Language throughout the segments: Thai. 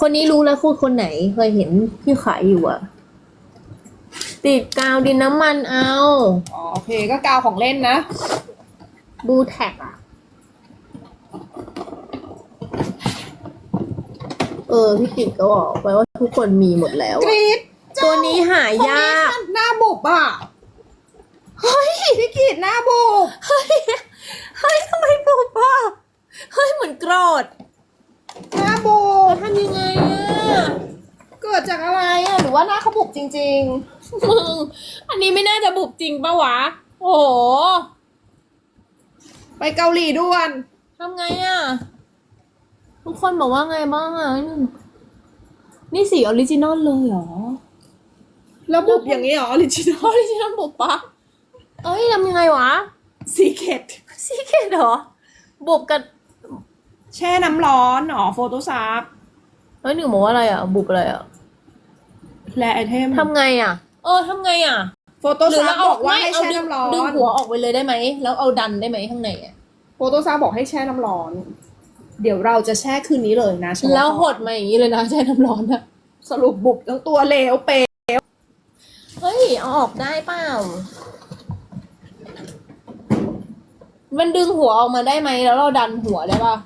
คนนี้รู้แล้วคุณคนไหนเคยเห็นที่ขายอยู่อะติดกาวดินน้ำมันเอาอ๋อโอเคก็กาวของเล่นนะ บูแท็กอะเออพี่กิตก็บอกไปว่าทุกคนมีหมดแล้วกอะรีดตัวนี้หายาก หน้าบุบอะ เฮ้ยพี่กีดหน้าบุบ เฮ้ย เฮ้ยทำไมบุบอะเฮ้ย เหมือนโกรธ หน้าบุบ ทำยังไงอะ เกิ ดจากอะไรอะหรือว่าหน้าเขาบุบจริงมึง อันนี้ไม่น่าจะบุบจริงปะวะ โอ้โห ไปเกาหลีด่วนทำไงอะ ทุกคนบอกว่าไงบ้างอะ นี่สีออริจินอลเลยเหรอ แล้วบุบอย่างนี้เหรอออริจินออลอริจินอลบุบปะเอ้ยทำยังไงวะซีเคทซีเคดเหรอ บุบกับแช่น้ำร้อนหรอโฟโต้ซับเฮ้ยหนึ่งบอกว่าอะไรอะ บุบอะไรอะ แลไอเทมทำไงอะเออทำไไงอะโฟโต้หรือซับเราเอาบอกว่าให้ไม่เอาแช่ดึงน้ำร้อนดึงหัวออกไปเลยได้ไหม แล้วเอาดันได้ไหมข้างในอะโฟโต้ซับบอกให้แช่น้ำร้อน เดี๋ยวเราจะแช่คืนนี้เลยนะเฉพาะแล้วหดมาอย่างนี้เลยนะใช้น้ำร้อนอะสรุปบุบทั้งตัวเลวเปย์เฮ้ย เอาออกได้เปล่า มันดึงหัวออกมาได้ไหม แล้วเราดันหัวได้ป่ะ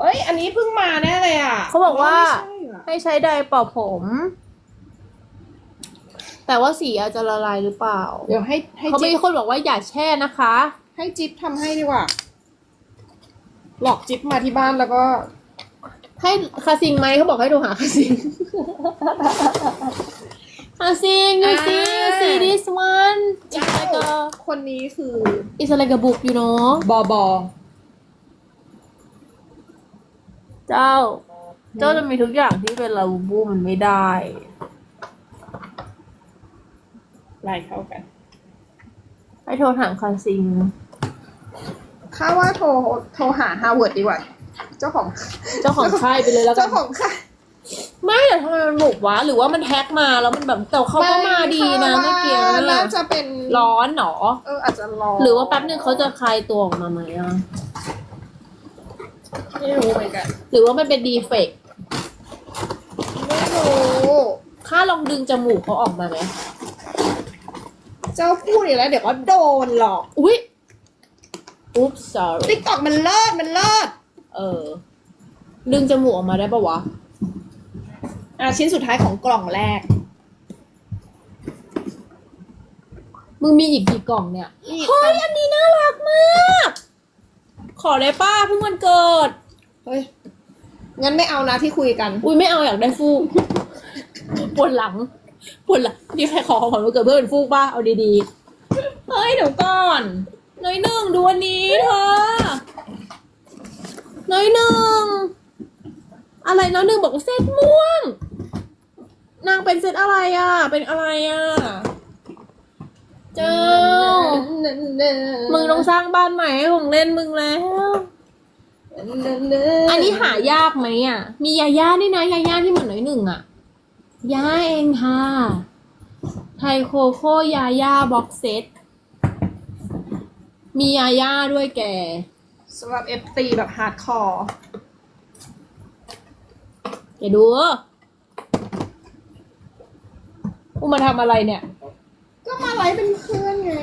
เอ้ย อันนี้เพิ่งมาแน่เลยอะเขาบอกว่า ไม่ใช่อะ ให้ใช้ไดร์เป่าผม แต่ว่าสีอาจจะละลายหรือเปล่าเดี๋ยวให้ให้เขาจิ๊มีบคนบอกว่าอย่าแช่นะคะ ให้จิ๊บทำให้ดีกว่า หลอกจิ๊บมาที่บ้านแล้วก็ ให้คาซิงไหมเขาบอกให้โทรหาคาซิง คาซิง you see you see this one it's like a คนนี้คือ it's like a book you know บอบอ เจ้า เจ้าจะมีทุกอย่างที่เป็นลาบูบูมันไม่ได้ไล่เข้ากัน ให้โทรถามคาซิง ข้าว่าโทรโทรหาฮาร์วาร์ดดีกว่า เจ้าของเจ้าของค่ายไปเลยแล้วกัเจ้าน ของค่ะ ไม่แต่ทำไมมันบุกวะ หรือว่ามันแฮกมาแล้วมันแบบแต่เขาก็มาดีนะเมื่อกี้น่าน่ะจะเป็นร้อนเหรอ เอออาจจะร้อนหรือว่าแป๊บนึงเขาจะคลายตัวออกมาไหมอะ ไม่รู้เหมือนกัน หรือว่ามันเป็นดีเฟกต์ ไม่รู้ ค่าลอง ดึงจมูกเขาออกมาไหมเจ้าพูดอีกแล้วเดี๋ยวก็โดนหรอกอุ๊ยอุ๊บ sorry ติ๊กตอกมันเลิศมันเลิศเออ ดึงจมูกออกมาได้ปะวะ อะชิ้นสุดท้ายของกล่องแรก มึงมีอีกกี่กล่องเนี่ยอีกเฮ้ย อันนี้น่ารักมาก ขอได้ป้าเพิ่งวันเกิด เฮ้ย งั้นไม่เอานะที่คุยกัน อุ้ยไม่เอาอยากได้ฟูก ปวดหลัง ปวดหลังนี่ใครขอของขวัญวันเกิดเพื่อนเป็นฟูกป้าเอาดีๆ เฮ้ยเดี๋ยวก่อน น้อยหนึ่งดูวันนี้เธอ น้อยหนึ่ง อะไรน้อยหนึ่งบอกว่าเซตม่วง นางเป็นเซตอะไรอะ เป็นอะไรอะ เจ้า มึงต้องสร้างบ้านใหม่ให้ของเล่นมึงแล้ว อันนี้หายากไหมอะ มียาย่าด้วยนะยาย่าที่เหมือนน้อยหนึ่งอะ ย่าเองค่ะ ไทยโคโค่ยาย่าบ็อกเซต มียาย่าด้วยแก สำหรับเอฟตีแบบฮาร์ดคอร์แกดูอุมาทำอะไรเนี่ย ก็มาไลฟ์เป็นเพื่อนไง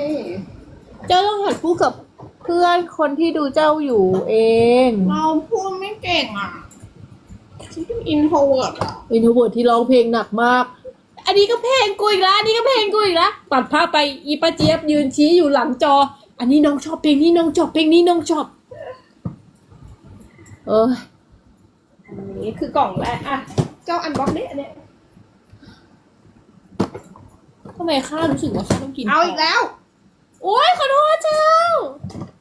เจ้าต้องหัดพูดกับเพื่อนคนที่ดูเจ้าอยู่เอง เราพูดไม่เก่งอะ ฉันเป็นอินโทรเวิร์ดอะอินโทรเวิร์ดที่ร้องเพลงหนักมาก อันนี้ก็เพลงกูอีกแล้วอันนี้ก็เพลงกูอีกแล้วตัดภาพไปอีป้าเจี๊ยบยืนชี้อยู่หลังจอ อันนี้น้องชอบเพลงนี้น้องชอบเพลงนี้น้องชอบ เอออันนี้คือกล่องแรกอะเจ้าอันบ็อกเนี่ยอันเนี้ยทำไมข้ารู้สึกว่าข้าต้องกินเอาอีกแล้ว โอ๊ยขอโทษเจ้า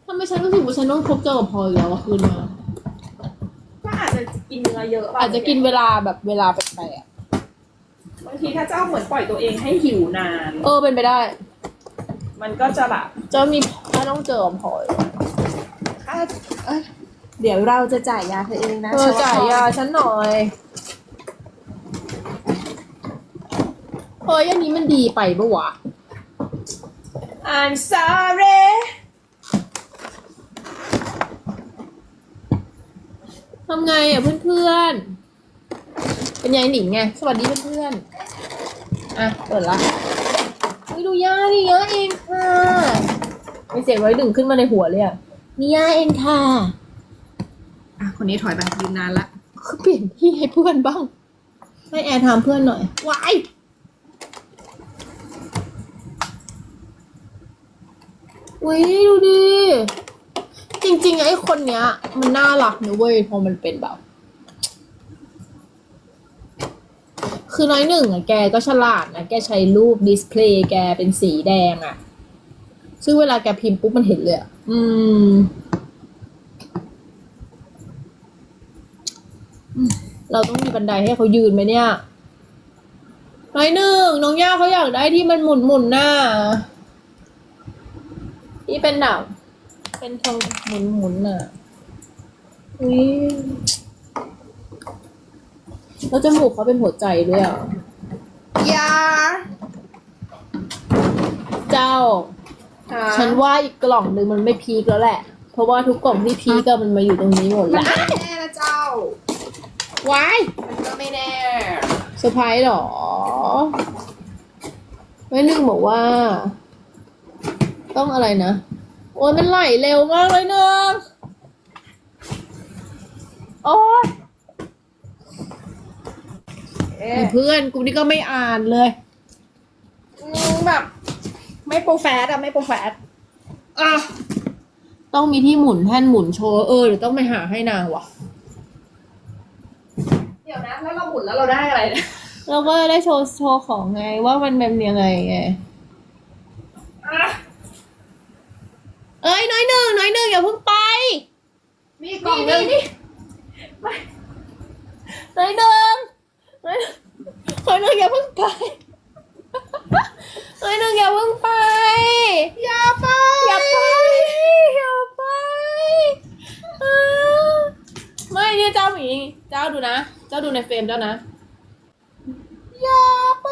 ทำไมฉันรู้สึกว่าฉันต้องพบเจอกับพลอยอีกแล้วอะคืนมาก็อาจจะ กินเนื้อเยอะอาจจะกินเวลาแบบเวลาแปลกบางทีถ้าเจ้าเหมือนปล่อยตัวเองให้หิวนาน ๆเออเป็นไปได้ มันก็จะแบบเจ้ามีข้าต้องเจอกับพลอยอะเอ้ยเดี๋ยวเราจะจ่ายยาเธอเองนะเธอจ่ายยาฉันหน่อยเฮ้ยอันนี้มันดีไปปะวะอัน sorry ทำไงอะเพื่อนเป็นยายหนิงไง สวัสดีเพื่อนๆ อะ เปิดละอุ๊ยดูย่าดิย่าเองค่ะมีเสียงร้อยดึงขึ้นมาในหัวเลยอะนี่ย่าเองค่ะ อะ คนนี้ถอยไปยืนนานละคือเปลี่ยนที่ให้เพื่อนบ้าง ให้แอร์ทำเพื่อนหน่อยวายอุ้ยดูดิจ ริงๆไอ้คนเนี้ย มันน่ารักนะเว้ยเพอมันเป็นแบบ คือน้อยหนึ่งอะแกก็ฉลาดนะ แกใช้รูปดิสเพลย์แกเป็นสีแดงอะซึ่งเวลาแกพิมพ์ปุ๊บมันเห็นเลยอะอืมเราต้องมีบันไดให้เขายืนไหมเนี่ย น้อยหนึ่งน้องย่าเขาอยากได้ที่มันหมุนหมุนหน้า ที่เป็นแบบ เป็นทองหมุนหมุนๆน่ะ อุ้ยแล้วจมูกเขาเป็นหัวใจด้วยอะ ยาเจ้าฉันว่าอีกกล่องหนึ่งมันไม่พีคแล้วแหละ เพราะว่าทุกกล่องที่พีคก็มันมาอยู่ตรงนี้หมดมันแล้วไม่แน่นะเจ้า ว้ายมันก็ไม่แน่เซอร์ไพรส์เหรอ ไม่นึกบอกว่า ต้องอะไรนะ โอ้ยมันไหลเร็วมากเลยเนอะโอ้ยเอ๊ะเพื่อนกูนี่ก็ไม่อ่านเลย อืมแบบ ไม่โปรแฟตอะไม่โปรแฟตอะต้องมีที่หมุนแท่นหมุนโชว์เออเดี๋ยวต้องไปหาให้นางว่ะ เดี๋ยวนะ แล้วเราหมุนแล้วเราได้อะไรเนี่ย เราก็ได้โชว์โชว์ของไงว่ามันเป็นยังไงไง อะ เอ้ยน้อย หนึ่งน้อยหนึ่งอย่าเพิ่งไป มีกล่องหนึงนี่น้อยหนึ่งน้อยน้อยหนึ่งอย่าเพิ่งไปน้อยหนึ่งอย่าเพิ่งไป อย่าไป อย่าไป อย่าไปอ่าไม่เนี่ยเจ้าหมี เจ้าดูนะ เจ้าดูในเฟรมเจ้านะ อย่าไป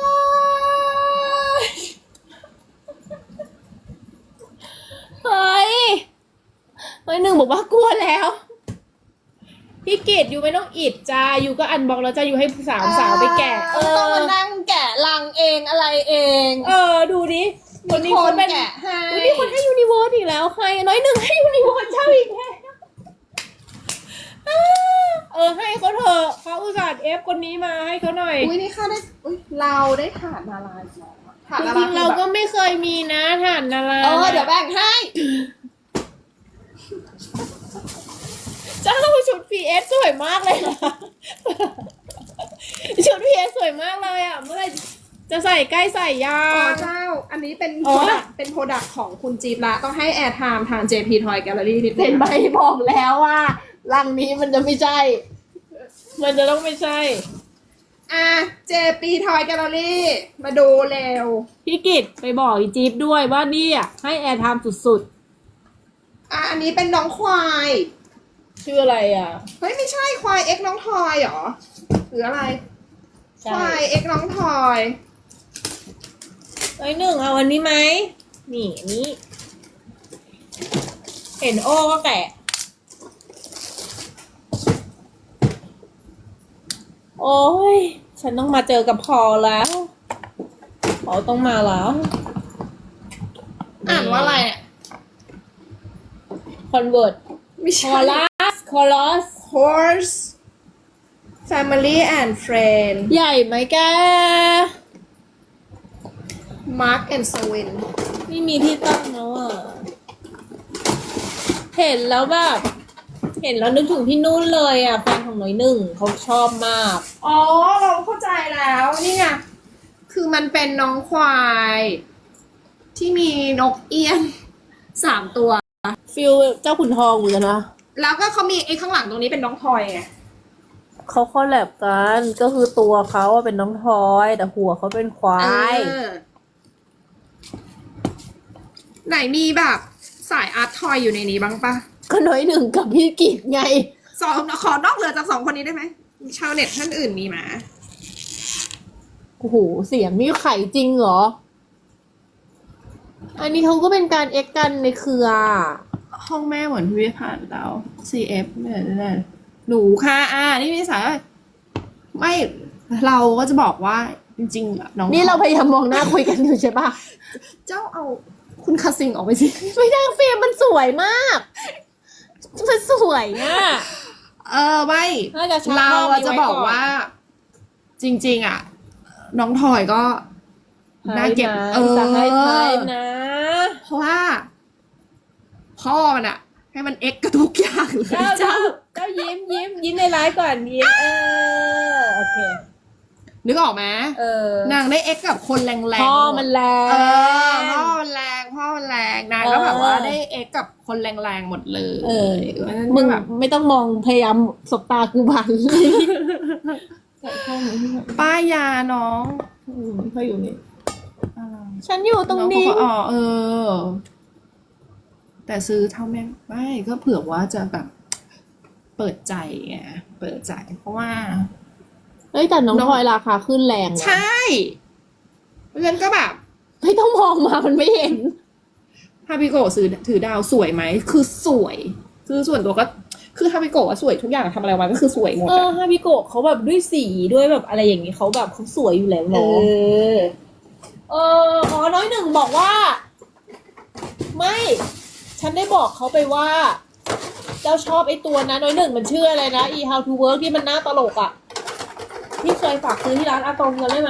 เฮ้ย เฮ้ยหนึ่งบอกว่ากลัวแล้วพี่กิตอยู่ไม่ต้องอิดจ้าอยู่ก็อันบล็อกแล้วจ้าอยู่ให้สาวสาวไปแกะ เอต้องอมานั่งแกะลังเองอะไรเอง เออ ดูดิวันนี้คเขานเป็นแกะให้วันนี้คนให้ยูนิเวิร์สอีกแล้วใครน้อยหนึ่งให้ยูนิเวิร์สเจ้าอีกแล้วอ่าเออให้เขาเถอะเขาอุตส่าห์เอฟคนนี้มาให้เขาหน่อย อุ้ยนี่ค่ะได้อุ้ยเราได้ถาดนาลายสองถาดจนาริลายงๆเราก็ไม่เคยมีนะฐานนาราเออเดี๋ยวแบ่งให้ เจ้าชุด PS สวยมากเลยนะชุด PS สวยมากเลยอะ เมื่อไหรจะใส่ใกล้ใส่ยา อ๋อเจ้า อันนี้เป็นอ๋โปอรดักเป็นโปรดักของคุณจี๊ดละ ต้องให้แอร์ไทม์ทาง JP Toy Gallery นิดนึเห็นงไหมบอกแล้วว่ารังนี้มันจะไม่ใช่ มันจะต้องไม่ใช่ อะ JP Toy Gallery มาดูเร็ว พี่กิตไปบอกอีจี๊บด้วยว่านี่อะให้แอร์ไทม์สุด อะอันนี้เป็นน้องควายๆชื่ออะไรอะ เฮ้ยไม่ใช่ควายเอ็กน้องทอยเหรอหรืออะไรควายเอ็กน้องทอย ไอ้ยหนึ่งเอาอันนี้ไหม นี่อันนี้ เห็นโอ้ก็แกะ โอ้ย ฉันต้องมาเจอกับพอแล้วพอต้องมาแล้ว อ่านว่าอะไรเนี่ย คอนเวิร์ตไม่คใช่อลัสคอลัส horse family and friend ใหญ่ไหมแก Mark and Swain ไม่มีที่ตั้งแล้วอะ เห็นแล้วแบบ เห็นแล้วนึกถึงพี่นุ่นเลยอะแฟนของหน่อยหนึ่งเขาชอบมาก อ๋อ เราเข้าใจแล้ว นี่ไง คือมันเป็นน้องควาย ที่มีนกเอี้ยนสามตัว ฟิลเจ้าขุนทองเหมือนกันนะแล้วก็เขามีไอ้ข้างหลังตรงนี้เป็นน้องทอยไงเขาคอลแลบกันก็คือตัวเขาอะเป็นน้องทอย แต่หัวเขาเป็นควายเออไหนมีแบบสายอาร์ตทอยอยู่ในนี้บ้างปะก็น้อยหนึ่งกับพี่กิจไง สองขอนอกเหนือจากสองคนนี้ได้ไหมชาวเน็ตท่านอื่นมีมา โอ้โห เสียงนี่ไข่จริงเหรอ อันนี้เขาก็เป็นการเอ็กกันในเครือ ห้องแม่เหมือนพิพิธภัณฑ์เรา CF เนี่ยแน่หนูค่ะอ่า นี่มีสายไม่เราก็จะบอกว่าจริงๆอะน้องนี่เราพยายามมองหน้าคุยกันอยู่ใช่ปะเจ้าเอาคุณคาซิงออกไปสิ ไม่ได้เฟรมมันสวยมาก มันสวยอะเออไม่น่าจะชักเราภพอะนี้จะไว้บอกว่า จริง ๆ อะ น้องทอยก็ก่อ นน่าเก็บให้นะเออจะให้ไทยนะ เพราะว่า พ่อมันอะให้มันเอ็กกับทุกอย่างเลยเจ้าเจ้าเจ้า เจ้ายิ้มยิ้มยิ้มในไลฟ์ก่อนยิ้มเออโอเคนึกออกไหมเออนางได้เอ็กกับคนแรงๆพ่อมันแรเอองพ่อมันแรงพ่อมันแรงนางก็แบบว่าได้เอ็กกับคนแรงๆหมดเลยเออเพราะฉะนั้นมึงแบบไม่ต้องมองพยายามสบตากูบันเลยป้ายยาน้องเขาอยู่นี่ ฉันอยู่ตรงนี้องเขาก็อ๋อเออ แต่ซื้อเท่าแม่งไม่ก็เผื่อว่าจะแบบ เปิดใจไงเปิดใจ เพราะว่า เฮ้ยแต่น้องน้อง พลอยราคาขึ้นแรงนะใช่เพราะฉะนั้นก็แบบ ไม่ต้องมองมามันไม่เห็น ฮาบิโกะซื้อถือดาวสวยไหม คือสวย คือส่วนตัวก็ คือฮาบิโกะอะสวยทุกอย่างทำอะไรมาก็คือสวยหมดเอออะฮาบิโกะเขาแบบด้วยสีด้วยแบบอะไรอย่างนี้เขาแบบเขาสวยอยู่แล้วเอเนาะอ เอออ๋อน้อยหนึ่งบอกว่า ไม่ ฉันได้บอกเขาไปว่า เจ้าชอบไอ้ตัวนะน้อยหนึ่งมันชื่ออะไรนะ e how to work ที่มันน่าตลกอะ่ะ ที่เคยฝากซื้อที่ร้านอาตงกันได้ไหม